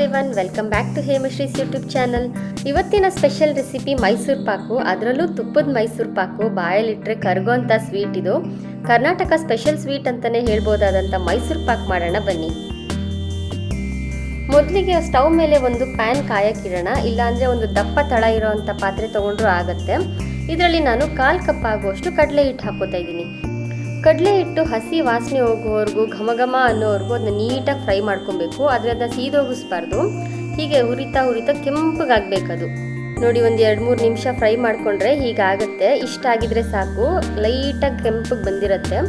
Everyone welcome back to ಹೇಮಶ್ರೀಸ್ YouTube channel ಇವತ್ತಿನ special recipe Mysore pak. ಅದರಲ್ಲೂ ತುಪ್ಪದ ಮೈಸೂರು ಪಾಕು ಬಾಯಲ್ಲಿಟ್ಟರೆ ಅಂತ ಸ್ವೀಟ್ ಇದು. ಕರ್ನಾಟಕ ಸ್ಪೆಷಲ್ ಸ್ವೀಟ್ ಅಂತಲೇ ಹೇಳ್ಬೋದಾದಂಥ ಮೈಸೂರು ಪಾಕ್ ಮಾಡೋಣ ಬನ್ನಿ. ಮೊದಲಿಗೆ ಸ್ಟವ್ ಮೇಲೆ ಒಂದು ಪ್ಯಾನ್ ಕಾಯಕ್ಕಿಡೋಣ. ಇಲ್ಲಾಂದರೆ ಒಂದು ದಪ್ಪ ತಳ ಇರೋವಂಥ ಪಾತ್ರೆ ತೊಗೊಂಡ್ರೂ ಆಗುತ್ತೆ. ಇದರಲ್ಲಿ ನಾನು ಕಾಲು ಕಪ್ ಆಗುವಷ್ಟು ಕಡಲೆ ಹಿಟ್ಟು ಹಾಕೋತಾ ಇದ್ದೀನಿ. ಕಡಲೆ ಹಿಟ್ಟು ಹಸಿ ವಾಸನೆ ಹೋಗುವವರೆಗೂ ಘಮ ಘಮ ಅನ್ನೋವರೆಗೂ ಅದನ್ನ ನೀಟಾಗಿ ಫ್ರೈ ಮಾಡ್ಕೊಬೇಕು. ಆದರೆ ಅದನ್ನ ಸೀದೋಗಿಸ್ಬಾರ್ದು. ಹೀಗೆ ಹುರಿತಾ ಹುರಿತಾ ಕೆಂಪಗಾಗಬೇಕದು. ನೋಡಿ ಒಂದು ಎರಡು ಮೂರು ನಿಮಿಷ ಫ್ರೈ ಮಾಡಿಕೊಂಡ್ರೆ ಹೀಗಾಗುತ್ತೆ. ಇಷ್ಟ ಆಗಿದ್ರೆ ಸಾಕು. ಲೈಟಾಗಿ ಕೆಂಪಗೆ ಬಂದಿರುತ್ತೆ.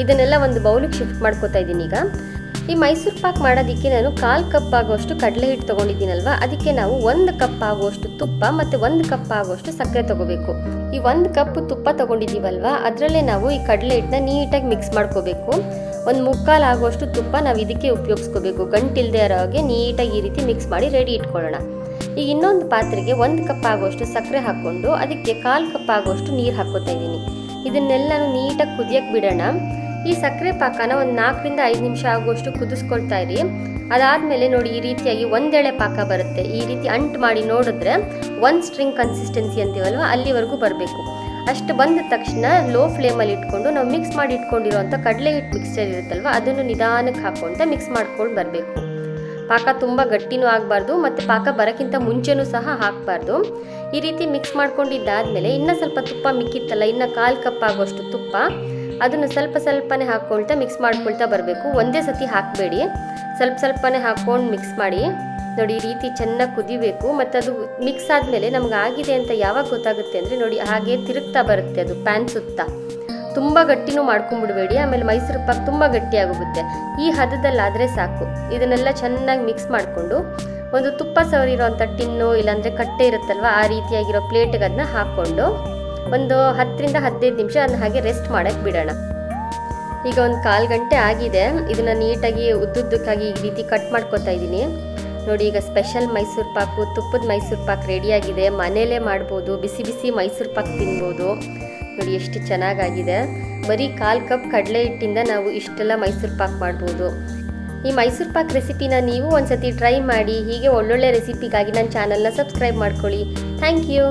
ಇದನ್ನೆಲ್ಲ ಒಂದು ಬೌಲಿಗೆ ಶಿಫ್ಟ್ ಮಾಡ್ಕೋತಾ ಇದ್ದೀನಿ ಈಗ. ಈ ಮೈಸೂರು ಪಾಕ್ ಮಾಡೋದಕ್ಕೆ ನಾನು ಕಾಲು ಕಪ್ ಆಗುವಷ್ಟು ಕಡಲೆ ಹಿಟ್ಟು ತೊಗೊಂಡಿದ್ದೀನಲ್ವ? ಅದಕ್ಕೆ ನಾವು ಒಂದು ಕಪ್ ಆಗುವಷ್ಟು ತುಪ್ಪ ಮತ್ತು ಒಂದು ಕಪ್ ಆಗುವಷ್ಟು ಸಕ್ಕರೆ ತಗೋಬೇಕು. ಈ ಒಂದು ಕಪ್ ತುಪ್ಪ ತೊಗೊಂಡಿದ್ದೀವಲ್ವ? ಅದರಲ್ಲೇ ನಾವು ಈ ಕಡಲೆ ಹಿಟ್ಟನ್ನ ನೀಟಾಗಿ ಮಿಕ್ಸ್ ಮಾಡ್ಕೋಬೇಕು. ಒಂದು ಮುಕ್ಕಾಲು ಆಗುವಷ್ಟು ತುಪ್ಪ ನಾವು ಇದಕ್ಕೆ ಉಪಯೋಗಿಸ್ಕೋಬೇಕು. ಗಂಟಿಲ್ದೇ ಇರೋ ಹಾಗೆ ನೀಟಾಗಿ ಈ ರೀತಿ ಮಿಕ್ಸ್ ಮಾಡಿ ರೆಡಿ ಇಟ್ಕೊಳ್ಳೋಣ. ಈಗ ಇನ್ನೊಂದು ಪಾತ್ರೆಗೆ ಒಂದು ಕಪ್ ಆಗುವಷ್ಟು ಸಕ್ಕರೆ ಹಾಕ್ಕೊಂಡು ಅದಕ್ಕೆ ಕಾಲು ಕಪ್ ಆಗುವಷ್ಟು ನೀರು ಹಾಕ್ಕೋತಾ ಇದ್ದೀನಿ. ಇದನ್ನೆಲ್ಲನೂ ನೀಟಾಗಿ ಕುದಿಯಕ್ಕೆ ಬಿಡೋಣ. ಈ ಸಕ್ಕರೆ ಪಾಕನ ಒಂದು ನಾಲ್ಕರಿಂದ ಐದು ನಿಮಿಷ ಆಗುವಷ್ಟು ಕುದಿಸ್ಕೊಳ್ತಾ ಇರಿ. ಅದಾದಮೇಲೆ ನೋಡಿ, ಈ ರೀತಿಯಾಗಿ ಒಂದೆಳೆ ಪಾಕ ಬರುತ್ತೆ. ಈ ರೀತಿ ಅಂಟು ಮಾಡಿ ನೋಡಿದ್ರೆ ಒಂದು ಸ್ಟ್ರಿಂಗ್ ಕನ್ಸಿಸ್ಟೆನ್ಸಿ ಅಂತೀವಲ್ವ, ಅಲ್ಲಿವರೆಗೂ ಬರಬೇಕು. ಅಷ್ಟು ಬಂದ ತಕ್ಷಣ ಲೋ ಫ್ಲೇಮಲ್ಲಿ ಇಟ್ಕೊಂಡು ನಾವು ಮಿಕ್ಸ್ ಮಾಡಿ ಇಟ್ಕೊಂಡಿರೋಂಥ ಕಡಲೆ ಹಿಟ್ಟು ಮಿಕ್ಸ್ಚರ್ ಇರುತ್ತಲ್ವ, ಅದನ್ನು ನಿಧಾನಕ್ಕೆ ಹಾಕೊಂತ ಮಿಕ್ಸ್ ಮಾಡ್ಕೊಂಡು ಬರಬೇಕು. ಪಾಕ ತುಂಬ ಗಟ್ಟಿನೂ ಆಗಬಾರ್ದು ಮತ್ತು ಪಾಕ ಬರೋಕ್ಕಿಂತ ಮುಂಚೆನೂ ಸಹ ಹಾಕಬಾರ್ದು. ಈ ರೀತಿ ಮಿಕ್ಸ್ ಮಾಡ್ಕೊಂಡಿದ್ದಾದಮೇಲೆ ಇನ್ನೂ ಸ್ವಲ್ಪ ತುಪ್ಪ ಮಿಕ್ಕಿತ್ತಲ್ಲ, ಇನ್ನೂ ಕಾಲು ಕಪ್ ಆಗುವಷ್ಟು ತುಪ್ಪ. ಅದನ್ನು ಸ್ವಲ್ಪ ಸ್ವಲ್ಪನೇ ಹಾಕ್ಕೊಳ್ತಾ ಮಿಕ್ಸ್ ಮಾಡ್ಕೊಳ್ತಾ ಬರಬೇಕು. ಒಂದೇ ಸತಿ ಹಾಕಬೇಡಿ. ಸ್ವಲ್ಪ ಸ್ವಲ್ಪನೇ ಹಾಕ್ಕೊಂಡು ಮಿಕ್ಸ್ ಮಾಡಿ. ನೋಡಿ, ಈ ರೀತಿ ಚೆನ್ನಾಗಿ ಕುದಿಬೇಕು. ಮತ್ತು ಅದು ಮಿಕ್ಸ್ ಆದಮೇಲೆ ನಮ್ಗೆ ಆಗಿದೆ ಅಂತ ಯಾವಾಗ ಗೊತ್ತಾಗುತ್ತೆ ಅಂದರೆ ನೋಡಿ, ಹಾಗೆ ತಿರುಗ್ತಾ ಬರುತ್ತೆ ಅದು ಪ್ಯಾನ್ ಸುತ್ತ. ತುಂಬ ಗಟ್ಟಿನೂ ಮಾಡ್ಕೊಂಡ್ಬಿಡ್ಬೇಡಿ ಆಮೇಲೆ ಮೈಸೂರು ಪಾಕ್ ತುಂಬ ಗಟ್ಟಿಯಾಗೋಗುತ್ತೆ. ಈ ಹದದಲ್ಲಾದರೆ ಸಾಕು. ಇದನ್ನೆಲ್ಲ ಚೆನ್ನಾಗಿ ಮಿಕ್ಸ್ ಮಾಡಿಕೊಂಡು ಒಂದು ತುಪ್ಪ ಸವರಿರೋಂಥ ಟಿನ್ನು ಇಲ್ಲಾಂದರೆ ಕಟ್ಟೆ ಇರುತ್ತಲ್ವ, ಆ ರೀತಿಯಾಗಿರೋ ಪ್ಲೇಟಿಗೆ ಅದನ್ನ ಹಾಕ್ಕೊಂಡು ಒಂದು ಹತ್ತರಿಂದ ಹದಿನೈದು ನಿಮಿಷ ಅದನ್ನ ಹಾಗೆ ರೆಸ್ಟ್ ಮಾಡೋಕ್ಕೆ ಬಿಡೋಣ. ಈಗ ಒಂದು ಕಾಲು ಗಂಟೆ ಆಗಿದೆ. ಇದನ್ನು ನೀಟಾಗಿ ಉದ್ದುದ್ದಕ್ಕಾಗಿ ಈ ರೀತಿ ಕಟ್ ಮಾಡ್ಕೊತಾ ಇದ್ದೀನಿ. ನೋಡಿ, ಈಗ ಸ್ಪೆಷಲ್ ಮೈಸೂರು ಪಾಕು, ತುಪ್ಪದ ಮೈಸೂರು ಪಾಕ್ ರೆಡಿಯಾಗಿದೆ ಮನೇಲೇ ಮಾಡ್ಬೋದು, ಬಿಸಿ ಬಿಸಿ ಮೈಸೂರು ಪಾಕ್ ತಿನ್ಬೋದು. ನೋಡಿ, ಎಷ್ಟು ಚೆನ್ನಾಗಾಗಿದೆ. ಬರೀ ಕಾಲು ಕಪ್ ಕಡಲೆ ಹಿಟ್ಟಿಂದ ನಾವು ಇಷ್ಟೆಲ್ಲ ಮೈಸೂರು ಪಾಕ್ ಮಾಡ್ಬೋದು. ಈ ಮೈಸೂರು ಪಾಕ್ ರೆಸಿಪಿನ ನೀವು ಒಂದ್ಸತಿ ಟ್ರೈ ಮಾಡಿ, ಹೀಗೆ ಒಳ್ಳೊಳ್ಳೆ ರೆಸಿಪಿಗಾಗಿ ನನ್ನ ಚಾನಲ್ನ ಸಬ್ಸ್ಕ್ರೈಬ್ ಮಾಡ್ಕೊಳ್ಳಿ. Thank you